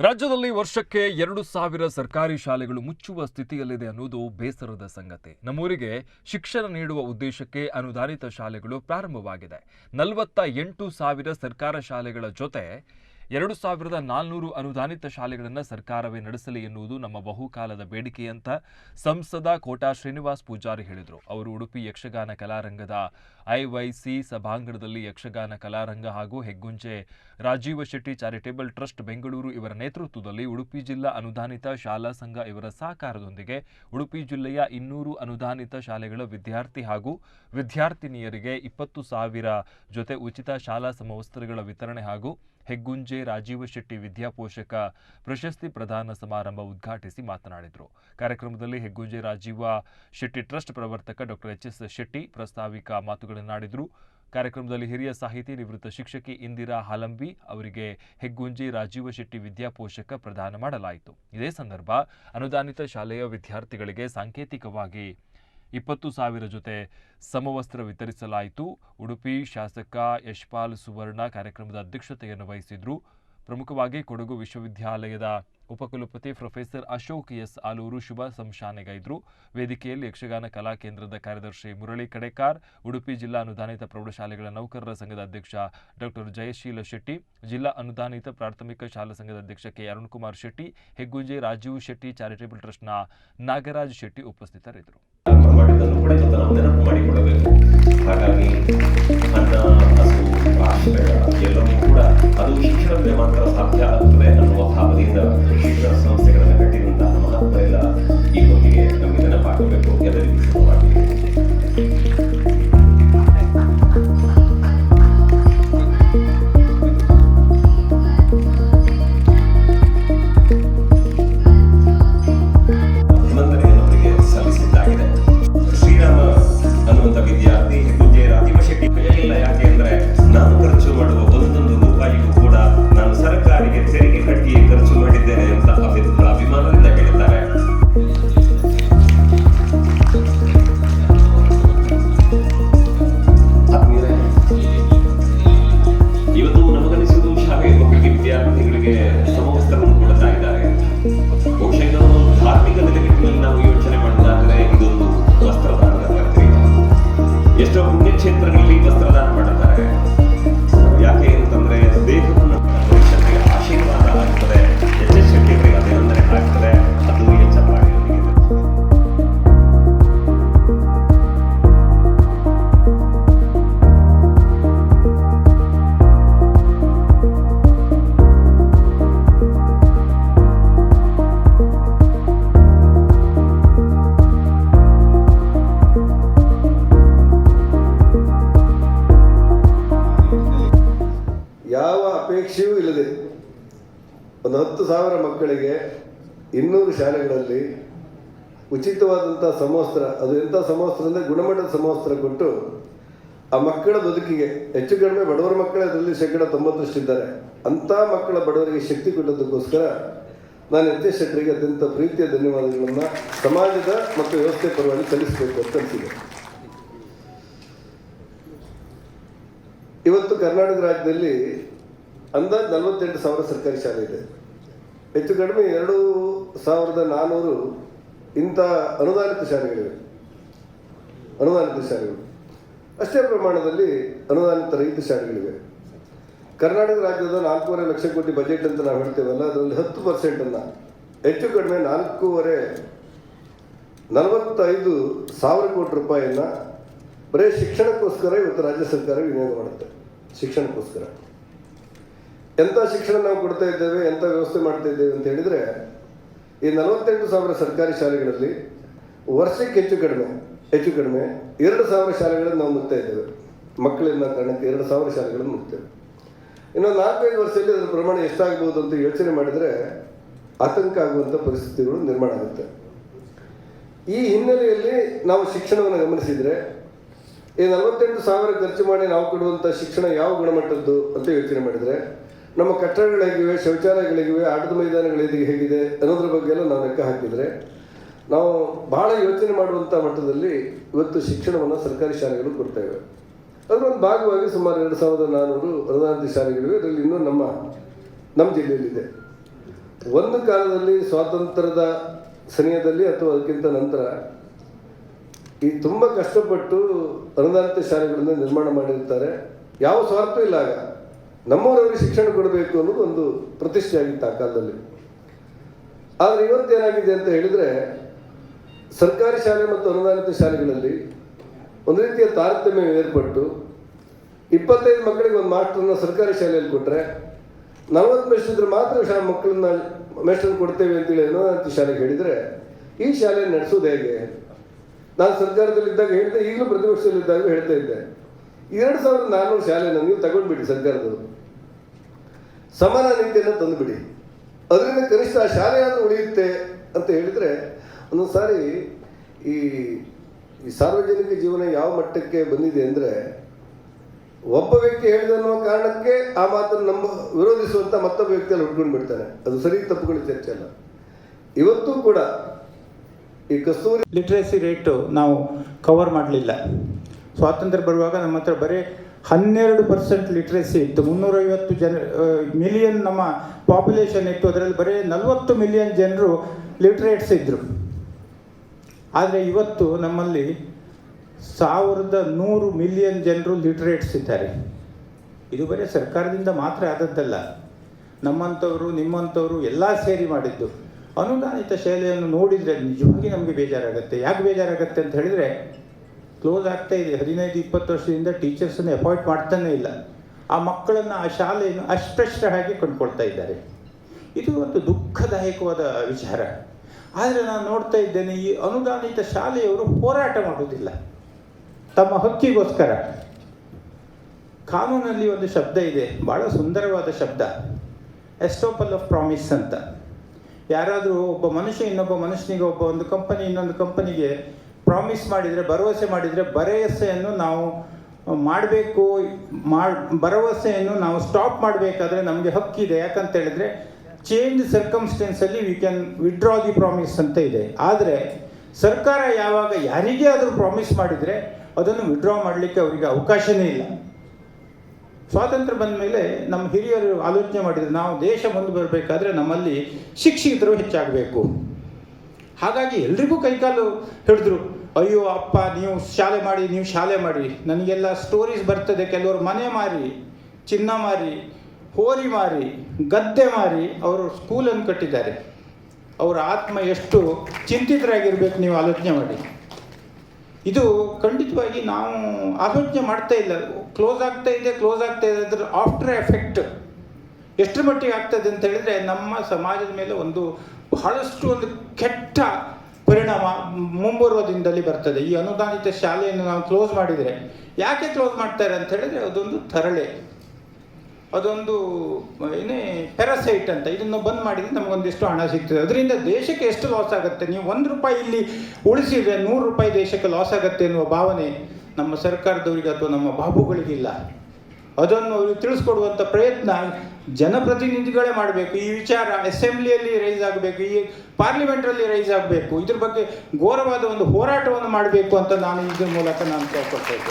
ರಾಜ್ಯದಲ್ಲಿ ವರ್ಷಕ್ಕೆ ಎರಡು ಸಾವಿರ ಸರ್ಕಾರಿ ಶಾಲೆಗಳು ಮುಚ್ಚುವ ಸ್ಥಿತಿಯಲ್ಲಿದೆ ಅನ್ನೋದು ಬೇಸರದ ಸಂಗತಿ. ನಮ್ಮೂರಿಗೆ ಶಿಕ್ಷಣ ನೀಡುವ ಉದ್ದೇಶಕ್ಕೆ ಅನುದಾನಿತ ಶಾಲೆಗಳು ಪ್ರಾರಂಭವಾಗಿದೆ. ನಲವತ್ತ ಎಂಟು ಸಾವಿರ ಸರ್ಕಾರ ಶಾಲೆಗಳ ಜೊತೆ ಎರಡು ಸಾವಿರದ ನಾಲ್ನೂರು ಅನುದಾನಿತ ಶಾಲೆಗಳನ್ನು ಸರ್ಕಾರವೇ ನಡೆಸಲಿ ಎನ್ನುವುದು ನಮ್ಮ ಬಹುಕಾಲದ ಬೇಡಿಕೆ ಅಂತ ಸಂಸದ ಕೋಟಾ ಶ್ರೀನಿವಾಸ್ ಪೂಜಾರಿ ಹೇಳಿದರು. ಅವರು ಉಡುಪಿ ಯಕ್ಷಗಾನ ಕಲಾರಂಗದ ಐವೈಸಿ ಸಭಾಂಗಣದಲ್ಲಿ ಯಕ್ಷಗಾನ ಕಲಾರಂಗ ಹಾಗೂ ಹೆಗ್ಗುಂಜೆ ರಾಜೀವ ಶೆಟ್ಟಿ ಚಾರಿಟೇಬಲ್ ಟ್ರಸ್ಟ್ ಬೆಂಗಳೂರು ಇವರ ನೇತೃತ್ವದಲ್ಲಿ ಉಡುಪಿ ಜಿಲ್ಲಾ ಅನುದಾನಿತ ಶಾಲಾ ಸಂಘ ಇವರ ಸಹಕಾರದೊಂದಿಗೆ ಉಡುಪಿ ಜಿಲ್ಲೆಯ ಇನ್ನೂರು ಅನುದಾನಿತ ಶಾಲೆಗಳ ವಿದ್ಯಾರ್ಥಿ ಹಾಗೂ ವಿದ್ಯಾರ್ಥಿನಿಯರಿಗೆ ಇಪ್ಪತ್ತು ಸಾವಿರ ಜೊತೆ ಉಚಿತ ಶಾಲಾ ಸಮವಸ್ತ್ರಗಳ ವಿತರಣೆ ಹಾಗೂ ಹೆಗ್ಗುಂಜೆ ರಾಜೀವ ಶೆಟ್ಟಿ ವಿದ್ಯಾಪೋಷಕ ಪ್ರಶಸ್ತಿ ಪ್ರದಾನ ಸಮಾರಂಭ ಉದ್ಘಾಟಿಸಿ ಮಾತನಾಡಿದರು. ಕಾರ್ಯಕ್ರಮದಲ್ಲಿ ಹೆಗ್ಗುಂಜೆ ರಾಜೀವ ಶೆಟ್ಟಿ ಟ್ರಸ್ಟ್ ಪ್ರವರ್ತಕ ಡಾಕ್ಟರ್ ಎಚ್ ಎಸ್ ಶೆಟ್ಟಿ ಪ್ರಾಸ್ತಾವಿಕ ಮಾತುಗಳನ್ನಾಡಿದರು. ಕಾರ್ಯಕ್ರಮದಲ್ಲಿ ಹಿರಿಯ ಸಾಹಿತಿ ನಿವೃತ್ತ ಶಿಕ್ಷಕಿ ಇಂದಿರಾ ಹಾಲಂಬಿ ಅವರಿಗೆ ಹೆಗ್ಗುಂಜಿ ರಾಜೀವ ಶೆಟ್ಟಿ ವಿದ್ಯಾಪೋಷಕ ಪ್ರದಾನ ಮಾಡಲಾಯಿತು. ಇದೇ ಸಂದರ್ಭ ಅನುದಾನಿತ ಶಾಲೆಯ ವಿದ್ಯಾರ್ಥಿಗಳಿಗೆ ಸಾಂಕೇತಿಕವಾಗಿ ಇಪ್ಪತ್ತು ಸಾವಿರ ಜೊತೆ ಸಮವಸ್ತ್ರ ವಿತರಿಸಲಾಯಿತು. ಉಡುಪಿ ಶಾಸಕ ಯಶ್ಪಾಲ್ ಸುವರ್ಣ ಕಾರ್ಯಕ್ರಮದ ಅಧ್ಯಕ್ಷತೆಯನ್ನು ವಹಿಸಿದ್ರು. ಪ್ರಮುಖವಾಗಿ ಕೊಡಗು ವಿಶ್ವವಿದ್ಯಾಲಯದ ಉಪಕುಲಪತಿ ಪ್ರೊಫೆಸರ್ ಅಶೋಕ್ ಎಸ್ ಆಲೂರು ಶುಭ ಸಂಶಾನೆಗೈದ್ರು. ವೇದಿಕೆಯಲ್ಲಿ ಯಕ್ಷಗಾನ ಕಲಾ ಕೇಂದ್ರದ ಕಾರ್ಯದರ್ಶಿ ಮುರಳಿ ಕಡೆಕಾರ್, ಉಡುಪಿ ಜಿಲ್ಲಾ ಅನುದಾನಿತ ಪ್ರೌಢಶಾಲೆಗಳ ನೌಕರರ ಸಂಘದ ಅಧ್ಯಕ್ಷ ಡಾಕ್ಟರ್ ಜಯಶೀಲ ಶೆಟ್ಟಿ, ಜಿಲ್ಲಾ ಅನುದಾನಿತ ಪ್ರಾಥಮಿಕ ಶಾಲಾ ಸಂಘದ ಅಧ್ಯಕ್ಷ ಕೆ. ಅರುಣ್ಕುಮಾರ್ ಶೆಟ್ಟಿ, ಹೆಗ್ಗುಂಜೆ ರಾಜೀವ್ ಶೆಟ್ಟಿ, ಚಾರಿಟೇಬಲ್ ಟ್ರಸ್ಟ್ನ ನಾಗರಾಜ್ ಶೆಟ್ಟಿ ಉಪಸ್ಥಿತರಿದ್ದರು. ಪ್ರಾರಂಭ ಮಾಡಿದ್ದನ್ನು ಕೂಡ ನಾವು ನೆನಪು ಒಂದು ಹತ್ತು ಸಾವಿರ ಮಕ್ಕಳಿಗೆ ಇನ್ನೂರು ಶಾಲೆಗಳಲ್ಲಿ ಉಚಿತವಾದಂಥ ಸಮವಸ್ತ್ರ, ಅದು ಎಂಥ ಸಮವಸ್ತ್ರ ಅಂದರೆ ಗುಣಮಟ್ಟದ ಸಮವಸ್ತ್ರ ಕೊಟ್ಟು ಆ ಮಕ್ಕಳ ಬದುಕಿಗೆ, ಹೆಚ್ಚು ಕಡಿಮೆ ಬಡವರ ಮಕ್ಕಳೇ ಅದರಲ್ಲಿ ಶೇಕಡ ತೊಂಬತ್ತರಷ್ಟಿದ್ದಾರೆ. ಅಂಥ ಮಕ್ಕಳ ಬಡವರಿಗೆ ಶಕ್ತಿ ಕೊಟ್ಟದಕ್ಕೋಸ್ಕರ ನಾನು ನಿರ್ದೇಶಕರಿಗೆ ಅತ್ಯಂತ ಪ್ರೀತಿಯ ಧನ್ಯವಾದಗಳನ್ನು ಸಮಾಜದ ಮತ್ತು ವ್ಯವಸ್ಥೆ ಪರವಾಗಿ ಸಲ್ಲಿಸಬೇಕು ಅಂತ ಅನಿಸಿದೆ. ಇವತ್ತು ಕರ್ನಾಟಕ ರಾಜ್ಯದಲ್ಲಿ ಅಂದಾಜು ನಲವತ್ತೆಂಟು ಸಾವಿರ ಸರ್ಕಾರಿ ಶಾಲೆ ಇದೆ. ಹೆಚ್ಚು ಕಡಿಮೆ ಎರಡು ಸಾವಿರದ ನಾನ್ನೂರು ಇಂಥ ಅನುದಾನಿತ ಶಾಲೆಗಳಿವೆ. ಅನುದಾನಿತ ಶಾಲೆಗಳು. ಅಷ್ಟೇ ಪ್ರಮಾಣದಲ್ಲಿ ಅನುದಾನಿತ ರೈತ ಶಾಲೆಗಳಿವೆ. ಕರ್ನಾಟಕ ರಾಜ್ಯದ ನಾಲ್ಕೂವರೆ ಲಕ್ಷ ಕೋಟಿ ಬಜೆಟ್ ಅಂತ ನಾವು ಹೇಳ್ತೇವಲ್ಲ, ಅದರಲ್ಲಿ ಹತ್ತು ಪರ್ಸೆಂಟನ್ನು ಹೆಚ್ಚು ಕಡಿಮೆ ನಾಲ್ಕೂವರೆ ನಲವತ್ತೈದು ಸಾವಿರ ಕೋಟಿ ರೂಪಾಯಿಯನ್ನು ಬರೀ ಶಿಕ್ಷಣಕ್ಕೋಸ್ಕರ ಇವತ್ತು ರಾಜ್ಯ ಸರ್ಕಾರ ವಿನಿಯೋಗ ಮಾಡುತ್ತೆ. ಶಿಕ್ಷಣಕ್ಕೋಸ್ಕರ. ಎಂಥ ಶಿಕ್ಷಣ ನಾವು ಕೊಡ್ತಾ ಇದ್ದೇವೆ ಎಂಥ ವ್ಯವಸ್ಥೆ ಮಾಡ್ತಾ ಇದ್ದೇವೆ ಅಂತ ಹೇಳಿದರೆ, ಈ ನಲವತ್ತೆಂಟು ಸಾವಿರ ಸರ್ಕಾರಿ ಶಾಲೆಗಳಲ್ಲಿ ವರ್ಷಕ್ಕೆ ಹೆಚ್ಚು ಕಡಿಮೆ ಹೆಚ್ಚು ಕಡಿಮೆ ಎರಡು ಸಾವಿರ ಶಾಲೆಗಳನ್ನು ನಾವು ಮುಗ್ತಾ ಇದ್ದೇವೆ. ಮಕ್ಕಳಿಂದ ಕಾರಣಕ್ಕೆ ಎರಡು ಸಾವಿರ ಶಾಲೆಗಳನ್ನು ಮುಗ್ತೇವೆ ಇನ್ನು ನಾಲ್ಕೈದು ವರ್ಷದಲ್ಲಿ ಅದರ ಪ್ರಮಾಣ ಎಷ್ಟಾಗ್ಬೋದು ಅಂತ ಯೋಚನೆ ಮಾಡಿದರೆ ಆತಂಕ ಆಗುವಂಥ ಪರಿಸ್ಥಿತಿಗಳು ನಿರ್ಮಾಣ ಆಗುತ್ತೆ. ಈ ಹಿನ್ನೆಲೆಯಲ್ಲಿ ನಾವು ಶಿಕ್ಷಣವನ್ನು ಗಮನಿಸಿದರೆ, ಈ ನಲವತ್ತೆಂಟು ಸಾವಿರ ಖರ್ಚು ಮಾಡಿ ನಾವು ಕೊಡುವಂಥ ಶಿಕ್ಷಣ ಯಾವ ಗುಣಮಟ್ಟದ್ದು ಅಂತ ಯೋಚನೆ ಮಾಡಿದರೆ ನಮ್ಮ ಕಟ್ಟಡಗಳು ಹೇಗಿವೆ ಶೌಚಾಲಯಗಳಿಗಿವೆ, ಆಟದ ಮೈದಾನಗಳು ಹೇಗೆ ಹೇಗಿದೆ ಅನ್ನೋದ್ರ ಬಗ್ಗೆ ಎಲ್ಲ ನಾವು ಲೆಕ್ಕ ಹಾಕಿದರೆ, ನಾವು ಬಹಳ ಯೋಚನೆ ಮಾಡುವಂಥ ಮಟ್ಟದಲ್ಲಿ ಇವತ್ತು ಶಿಕ್ಷಣವನ್ನು ಸರ್ಕಾರಿ ಶಾಲೆಗಳು ಕೊಡ್ತೇವೆ ಅದರೊಂದು ಭಾಗವಾಗಿ ಸುಮಾರು ಎರಡು ಸಾವಿರದ ನಾನ್ನೂರು ಅನುದಾನಿತ ಶಾಲೆಗಳಿವೆ. ಅದರಲ್ಲಿ ಇನ್ನೂ ನಮ್ಮ ನಮ್ಮ ಜಿಲ್ಲೆಯಲ್ಲಿದೆ. ಒಂದು ಕಾಲದಲ್ಲಿ ಸ್ವಾತಂತ್ರ್ಯದ ಸಮಯದಲ್ಲಿ ಅಥವಾ ಅದಕ್ಕಿಂತ ನಂತರ ಈ ತುಂಬ ಕಷ್ಟಪಟ್ಟು ಅನುದಾನಿತ ಶಾಲೆಗಳನ್ನು ನಿರ್ಮಾಣ ಮಾಡಿರ್ತಾರೆ. ಯಾವ ಸ್ವಾರ್ಥ ಇಲ್ಲ ಆಗ. ನಮ್ಮವರವರಿಗೆ ಶಿಕ್ಷಣ ಕೊಡಬೇಕು ಅನ್ನೋದು ಒಂದು ಪ್ರತಿಷ್ಠೆ ಆಗಿತ್ತು ಆ ಕಾಲದಲ್ಲಿ. ಆದರೆ ಇವತ್ತೇನಾಗಿದೆ ಅಂತ ಹೇಳಿದರೆ, ಸರ್ಕಾರಿ ಶಾಲೆ ಮತ್ತು ಅನುದಾನಿತ ಶಾಲೆಗಳಲ್ಲಿ ಒಂದು ರೀತಿಯ ತಾರತಮ್ಯ ಏರ್ಪಟ್ಟು ಇಪ್ಪತ್ತೈದು ಮಕ್ಕಳಿಗೆ ಒಂದು ಮಾಸ್ಟರ್ನ ಸರ್ಕಾರಿ ಶಾಲೆಯಲ್ಲಿ ಕೊಟ್ಟರೆ ನಲವತ್ತು ಮೇಷ್ಟ್ರಿದ್ರೆ ಮಾತ್ರ ಶಾ ಮಕ್ಕಳನ್ನ ಮೇಷ್ಟ್ರನ್ನ ಕೊಡ್ತೇವೆ ಅಂತೇಳಿ ಅನುದಾನಿತ ಶಾಲೆಗೆ ಹೇಳಿದರೆ, ಈ ಶಾಲೆ ನಡೆಸೋದು ಹೇಗೆ? ನಾನು ಸರ್ಕಾರದಲ್ಲಿದ್ದಾಗ ಹೇಳ್ತಾ, ಈಗಲೂ ಪ್ರತಿಪಕ್ಷದಲ್ಲಿದ್ದಾಗ ಹೇಳ್ತಾ ಇದ್ದೆ. ಎರಡು ಸಾವಿರದ ನಾನ್ನೂರು ಶಾಲೆನ ನೀವು ತಗೊಂಡ್ಬಿಡಿ ಸರ್ಕಾರದವರು. ಸಮಾನ ನೀತಿಯನ್ನು ತಂದುಬಿಡಿ. ಅದರಿಂದ ಕನಿಷ್ಠ ಆ ಶಾಲೆಯನ್ನು ಉಳಿಯುತ್ತೆ ಅಂತ ಹೇಳಿದರೆ ಒಂದೊಂದು ಸಾರಿ ಈ ಈ ಸಾರ್ವಜನಿಕ ಜೀವನ ಯಾವ ಮಟ್ಟಕ್ಕೆ ಬಂದಿದೆ ಅಂದರೆ ಒಬ್ಬ ವ್ಯಕ್ತಿ ಹೇಳಿದ ಅನ್ನೋ ಕಾರಣಕ್ಕೆ ಆ ಮಾತನ್ನು ನಮ್ಮ ವಿರೋಧಿಸುವಂಥ ಮತ್ತೊಬ್ಬ ವ್ಯಕ್ತಿಯಲ್ಲಿ ಹುಡ್ಕೊಂಡು ಬಿಡ್ತಾನೆ. ಅದು ಸರಿ ತಪ್ಪುಗಳ ಚರ್ಚೆ ಅಲ್ಲ. ಇವತ್ತೂ ಕೂಡ ಈ ಕಸ್ತೂರಿ ಲಿಟ್ರೆಸಿ ರೇಟು ನಾವು ಕವರ್ ಮಾಡಲಿಲ್ಲ. ಸ್ವಾತಂತ್ರ್ಯ ಬರುವಾಗ ನಮ್ಮ ಹತ್ರ ಬರೀ ಹನ್ನೆರಡು ಪರ್ಸೆಂಟ್ ಲಿಟ್ರಸಿ ಇತ್ತು. ಮುನ್ನೂರೈವತ್ತು ಜನ ಮಿಲಿಯನ್ ನಮ್ಮ ಪಾಪ್ಯುಲೇಷನ್ ಇತ್ತು. ಅದರಲ್ಲಿ ಬರೀ ನಲವತ್ತು ಮಿಲಿಯನ್ ಜನರು ಲಿಟ್ರೇಟ್ಸ್ ಇದ್ದರು ಆದರೆ ಇವತ್ತು ನಮ್ಮಲ್ಲಿ ಸಾವಿರದ ನೂರು ಮಿಲಿಯನ್ ಜನರು ಲಿಟ್ರೇಟ್ಸ್ ಇದ್ದಾರೆ. ಇದು ಬರೀ ಸರ್ಕಾರದಿಂದ ಮಾತ್ರ ಆದದ್ದಲ್ಲ. ನಮ್ಮಂಥವರು, ನಿಮ್ಮಂಥವರು ಎಲ್ಲ ಸೇರಿ ಮಾಡಿದ್ದು. ಅನುದಾನಿತ ಶೈಲಿಯನ್ನು ನೋಡಿದರೆ ನಿಜವಾಗಿ ನಮಗೆ ಬೇಜಾರಾಗುತ್ತೆ. ಯಾಕೆ ಬೇಜಾರಾಗುತ್ತೆ ಅಂತ ಹೇಳಿದರೆ ಕ್ಲೋಸ್ ಆಗ್ತಾ ಇದೆ. ಹದಿನೈದು, ಇಪ್ಪತ್ತು ವರ್ಷದಿಂದ ಟೀಚರ್ಸನ್ನು ಅಪಾಯಿಂಟ್ ಮಾಡ್ತಾನೇ ಇಲ್ಲ. ಆ ಮಕ್ಕಳನ್ನು ಆ ಶಾಲೆಯನ್ನು ಅಸ್ಪೃಶ್ಯರಾಗಿ ಕಂಡುಕೊಳ್ತಾ ಇದ್ದಾರೆ. ಇದು ಒಂದು ದುಃಖದಾಯಕವಾದ ವಿಚಾರ. ಆದರೆ ನಾನು ನೋಡ್ತಾ ಇದ್ದೇನೆ, ಈ ಅನುದಾನಿತ ಶಾಲೆಯವರು ಹೋರಾಟ ಮಾಡುವುದಿಲ್ಲ. ತಮ್ಮ ಹಕ್ಕಿಗೋಸ್ಕರ. ಕಾನೂನಲ್ಲಿ ಒಂದು ಶಬ್ದ ಇದೆ, ಬಹಳ ಸುಂದರವಾದ ಶಬ್ದ. ಎಸ್ಟೋಪಲ್ ಆಫ್ ಪ್ರಾಮಿಸ್ ಅಂತ. ಯಾರಾದರೂ ಒಬ್ಬ ಮನುಷ್ಯ ಇನ್ನೊಬ್ಬ ಮನುಷ್ಯನಿಗೆ, ಒಬ್ಬ ಒಂದು ಕಂಪನಿ ಇನ್ನೊಂದು ಕಂಪನಿಗೆ ಪ್ರಾಮಿಸ್ ಮಾಡಿದರೆ, ಭರವಸೆ ಮಾಡಿದರೆ ಭರವಸೆಯನ್ನು ನಾವು ಮಾಡಬೇಕು, ಮಾಡ್, ಭರವಸೆಯನ್ನು ನಾವು ಸ್ಟಾಪ್ ಮಾಡಬೇಕಾದ್ರೆ ನಮಗೆ ಹಕ್ಕಿದೆ. ಯಾಕಂತ ಹೇಳಿದ್ರೆ change ಸರ್ಕಮ್ಸ್ಟೆನ್ಸಲ್ಲಿ we can withdraw the promise ಅಂತ ಇದೆ. ಆದರೆ, ಸರ್ಕಾರ ಯಾವಾಗ ಯಾರಿಗೇ ಆದರೂ ಪ್ರಾಮಿಸ್ ಮಾಡಿದರೆ, ಅದನ್ನು ವಿಡ್ರಾ ಮಾಡಲಿಕ್ಕೆ ಅವರಿಗೆ ಅವಕಾಶವೇ ಇಲ್ಲ. ಸ್ವಾತಂತ್ರ್ಯ ಬಂದ ಮೇಲೆ ನಮ್ಮ ಹಿರಿಯರು ಆಲೋಚನೆ ಮಾಡಿದರೆ, ನಾವು ದೇಶ ಮುಂದೆ ಬರಬೇಕಾದ್ರೆ ನಮ್ಮಲ್ಲಿ ಶಿಕ್ಷಿತರು ಹೆಚ್ಚಾಗಬೇಕು. ಹಾಗಾಗಿ ಎಲ್ರಿಗೂ ಕೈಕಾಲು ಹಿಡಿದ್ರು. ಅಯ್ಯೋ ಅಪ್ಪ, ನೀವು ಶಾಲೆ ಮಾಡಿ, ನೀವು ಶಾಲೆ ಮಾಡಿ. ನನಗೆಲ್ಲ ಸ್ಟೋರೀಸ್ ಬರ್ತದೆ. ಕೆಲವರು ಮನೆ ಮಾರಿ, ಚಿನ್ನ ಮಾರಿ, ಹೋರಿ ಮಾರಿ, ಗದ್ದೆ ಮಾರಿ ಅವರು ಸ್ಕೂಲನ್ನು ಕಟ್ಟಿದ್ದಾರೆ. ಅವರ ಆತ್ಮ ಎಷ್ಟು ಚಿಂತಿತರಾಗಿರ್ಬೇಕು ನೀವು ಆಲೋಚನೆ ಮಾಡಿ. ಇದು ಖಂಡಿತವಾಗಿ ನಾವು ಆಲೋಚನೆ ಮಾಡ್ತಾ ಇಲ್ಲ. ಕ್ಲೋಸ್ ಆಗ್ತಾ ಇದೆ ಕ್ಲೋಸ್ ಆಗ್ತಾ ಇದೆ ಅದ್ರ ಆಫ್ಟರ್ ಎಫೆಕ್ಟ್ ಎಷ್ಟರ ಮಟ್ಟಿಗೆ ಆಗ್ತದೆ ಅಂತ ಹೇಳಿದ್ರೆ ನಮ್ಮ ಸಮಾಜದ ಮೇಲೆ ಒಂದು ಬಹಳಷ್ಟು ಒಂದು ಕೆಟ್ಟ ಪರಿಣಾಮ ಮುಂಬರುವ ದಿನದಲ್ಲಿ ಬರ್ತದೆ. ಈ ಅನುದಾನಿತ ಶಾಲೆಯನ್ನು ನಾವು ಕ್ಲೋಸ್ ಮಾಡಿದರೆ ಯಾಕೆ ಕ್ಲೋಸ್ ಮಾಡ್ತಾರೆ ಅಂತ ಹೇಳಿದ್ರೆ ಅದೊಂದು ತರಳೆ. ಅದೊಂದು, ಏನೇ ಪ್ಯಾರಾಸೈಟ್ ಅಂತ ಇದನ್ನು ಬಂದ್ ಮಾಡಿದ್ರೆ ನಮಗೊಂದಿಷ್ಟು ಹಣ ಸಿಗ್ತದೆ. ಅದರಿಂದ ದೇಶಕ್ಕೆ ಎಷ್ಟು ಲಾಸ್ ಆಗುತ್ತೆ? ನೀವು ಒಂದು ರೂಪಾಯಿ ಇಲ್ಲಿ ಉಳಿಸಿದ್ರೆ ನೂರು ರೂಪಾಯಿ ದೇಶಕ್ಕೆ ಲಾಸ್ ಆಗುತ್ತೆ ಎನ್ನುವ ಭಾವನೆ ನಮ್ಮ ಸರ್ಕಾರದವರಿಗೆ ಅಥವಾ ನಮ್ಮ ಬಾಬುಗಳಿಗಿಲ್ಲ ಅದನ್ನು ಅವರು ತಿಳಿಸ್ಕೊಡುವಂಥ ಪ್ರಯತ್ನ ಜನಪ್ರತಿನಿಧಿಗಳೇ ಮಾಡಬೇಕು. ಈ ವಿಚಾರ ಅಸೆಂಬ್ಲಿಯಲ್ಲಿ ರೈಸ್ ಆಗಬೇಕು, ಈ ಪಾರ್ಲಿಮೆಂಟಲ್ಲಿ ರೈಸ್ ಆಗಬೇಕು. ಇದ್ರ ಬಗ್ಗೆ ಘೋರವಾದ ಒಂದು ಹೋರಾಟವನ್ನು ಮಾಡಬೇಕು ಅಂತ ನಾನು ಇದ್ರ ಮೂಲಕ ನಾನು ಕೇಳ್ಕೊಳ್ತಾ